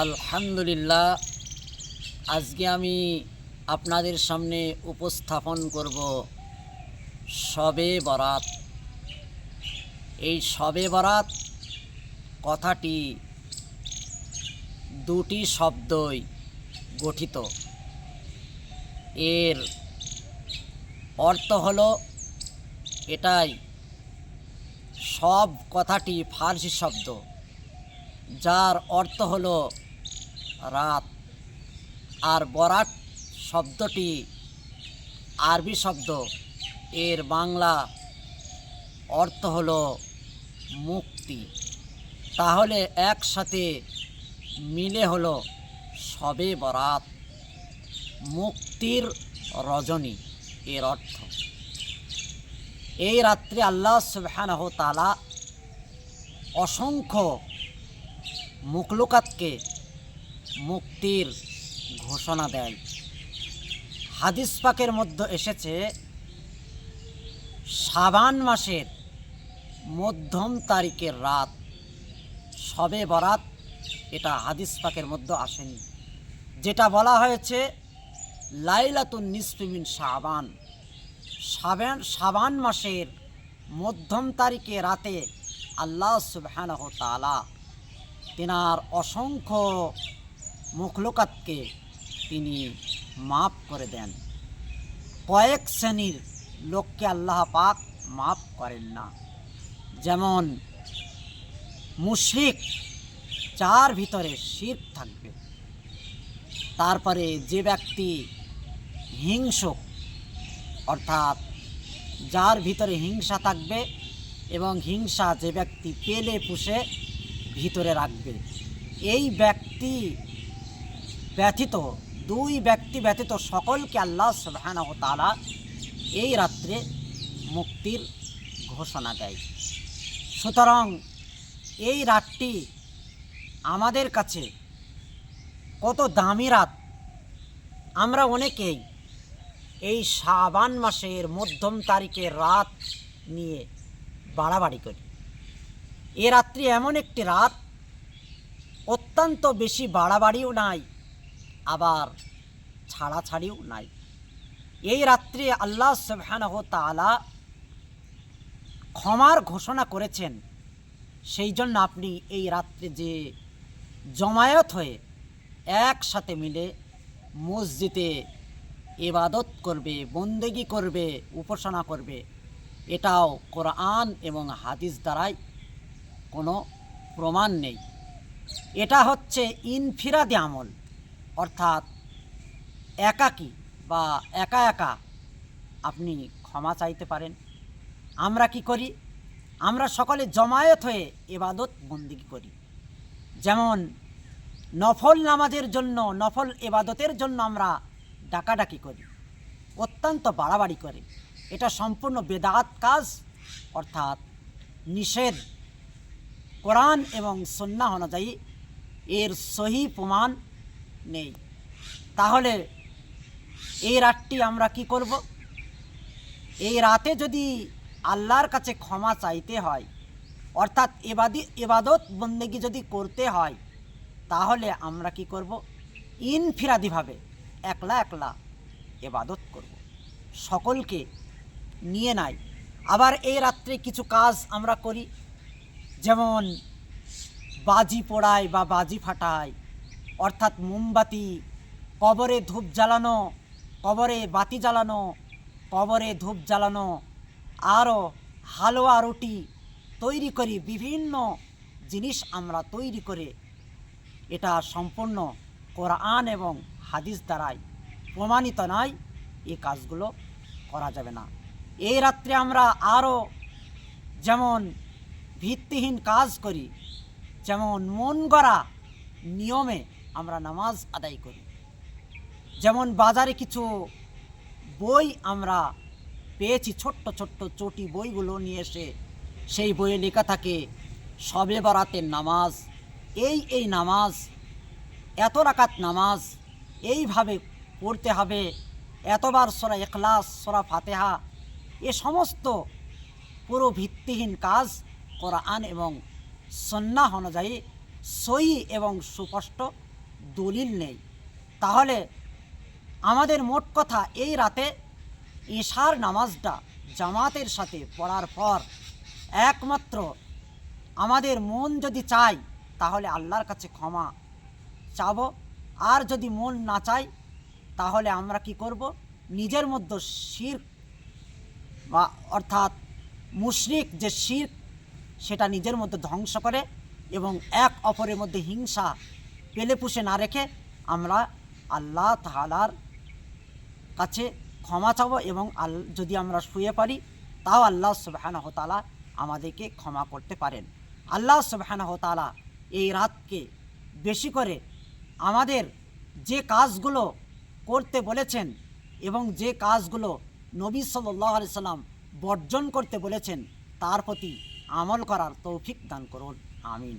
আলহামদুলিল্লাহ, আজকে আমি আপনাদের সামনে উপস্থাপন করব শবে বরাত। এই শবে বরাত কথাটি দুটি শব্দই গঠিত। এর অর্থ হলো এটাই, সব কথাটি ফার্সি শব্দ, যার অর্থ হলো রাত। আর বরাট শব্দটি আরবি শব্দ। এর বাংলা অর্থ হলো মুক্তি। তাহলে একসাথে মিলে হলো সবে বরাত। মুক্তির রজনী, এর অর্থ। এই রাত্রে আল্লাহ সুবহানাহ তালা অসংখ্য মুকলুকাতকে মুক্তির ঘোষণা দেয়। হাদিস পাকের মধ্যে এসেছে সাবান মাসের মধ্যম তারিখের রাত, সবে বরাত, এটা হাদিস পাকের মধ্যে আসেনি। যেটা বলা হয়েছে, লাইলাতুন নিসফিমিন সাবান সাবান সাবান মাসের মধ্যম তারিখে রাতে আল্লাহ সুবহানাহ তালা তেনার অসংখ্য মুখলোকাতকে তিনি মাফ করে দেন। কয়েক শ্রেণির লোককে আল্লাহ পাক মাফ করেন না। যেমন মুশরিক যার ভিতরে শির থাকবে। তারপরে যে ব্যক্তি হিংসুক, অর্থাৎ যার ভিতরে হিংসা থাকবে এবং হিংসা যে ব্যক্তি পেলে পুষে ভিতরে রাখবে, এই ব্যক্তি ব্যথিত দুই ব্যক্তি ব্যতীত সকলকে আল্লাহ সুবহানাহু তাআলা এই রাত্রে মুক্তির ঘোষণা দেয়। সুতরাং এই রাতটি আমাদের কাছে কত দামি রাত। আমরা অনেকেই এই শাবান মাসের মধ্যম তারিখের রাত নিয়ে বাড়াবাড়ি করি। এ রাত্রি এমন একটি রাত, অত্যন্ত বেশি বাড়াবাড়িও নাই আবার ছাড়াছাড়িও নাই। এই রাত্রে আল্লাহ সুবহানাহু তাআলা ক্ষমার ঘোষণা করেছেন সেই জন্য আপনি এই রাত্রে যে জমায়েত হয়ে একসাথে মিলে মসজিদে এবাদত করবে, বন্দেগি করবে, উপাসনা করবে, এটাও কোরআন এবং হাদিস দ্বারাই কোনো প্রমাণ নেই। এটা হচ্ছে ইনফিরাদি আমল। অর্থাৎ একাকী বা একা একা আপনি ক্ষমা চাইতে পারেন। আমরা কি করি? আমরা সকলে জমায়েত হয়ে এবাদত বন্দিগি করি। যেমন নফল নামাজের জন্য, নফল এবাদতের জন্য আমরা ডাকাডাকি করি, অত্যন্ত বাড়াবাড়ি করে। এটা সম্পূর্ণ বেদাত কাজ, অর্থাৎ নিষেধ। কোরআন এবং সন্না অনুযায়ী এর সহি প্রমাণ নেই। তাহলে এই রাতটি আমরা কি করব? এই রাতে যদি আল্লাহর কাছে ক্ষমা চাইতে হয়, অর্থাৎ এবাদি, এবাদত বন্দেগি যদি করতে হয়, তাহলে আমরা কি করব? ইনফিরাদিভাবে একলা একলা এবাদত করব। সকলকে নিয়ে নাই। আবার এই রাত্রে কিছু কাজ আমরা করি, যেমন বাজি পোড়ায় বা বাজি ফাটায় অর্থাৎ মোমবাতি, কবরে ধূপ জ্বালানো, কবরে বাতি জ্বালানো, কবরে ধূপ জ্বালানো, আরও হালুয়া রুটি তৈরি করি, বিভিন্ন জিনিস আমরা তৈরি করে। এটা সম্পূর্ণ কোরআন এবং হাদিস দ্বারাই প্রমাণিত নয় এই কাজগুলো করা যাবে না। এই রাত্রে আমরা আরও যেমন ভিত্তিহীন কাজ করি, যেমন মন গড়া নিয়মে আমরা নামাজ আদায় করি। যেমন বাজারে কিছু বই আমরা পেয়েছি, ছোট্ট ছোট্ট চটি বইগুলো নিয়ে এসে সেই বইয়ে লেখা থাকে, সবে বরাতের নামাজ। এই এই নামাজ, এত রাকাত নামাজ, এইভাবে পড়তে হবে। এতবার সোরা এখলাস সোরা ফাতেহা, এ সমস্ত পুরো ভিত্তিহীন কাজ কোরআন এবং সন্না অনুযায়ী সই এবং সুস্পষ্ট দলিল নেই। তাহলে আমাদের মোট কথা এই রাতে ঈশার নামাজটা জামাতের সাথে পড়ার পর একমাত্র আমাদের মন যদি চায়, তাহলে আল্লাহর কাছে ক্ষমা চাব। আর যদি মন না চায়, তাহলে আমরা কি করব? নিজের মধ্যে শির বা অর্থাৎ মুশরিক যে শির সেটা নিজের মধ্যে ধ্বংস করে এবং এক অপরের মধ্যে হিংসা পেলে পুষে না রেখে আমরা আল্লাহ তাহালার কাছে ক্ষমা চাবো এবং আল যদি আমরা শুয়ে পারি তাও আল্লাহ সুবাহানহ তালা আমাদেরকে ক্ষমা করতে পারেন। আল্লাহ সুবাহানহ তালা এই রাতকে বেশি করে আমাদের যে কাজগুলো করতে বলেছেন এবং যে কাজগুলো নবী সাল্লাহ আলি সাল্লাম বর্জন করতে বলেছেন, তার প্রতি আমল করার তৌফিক দান করুন। আমিন।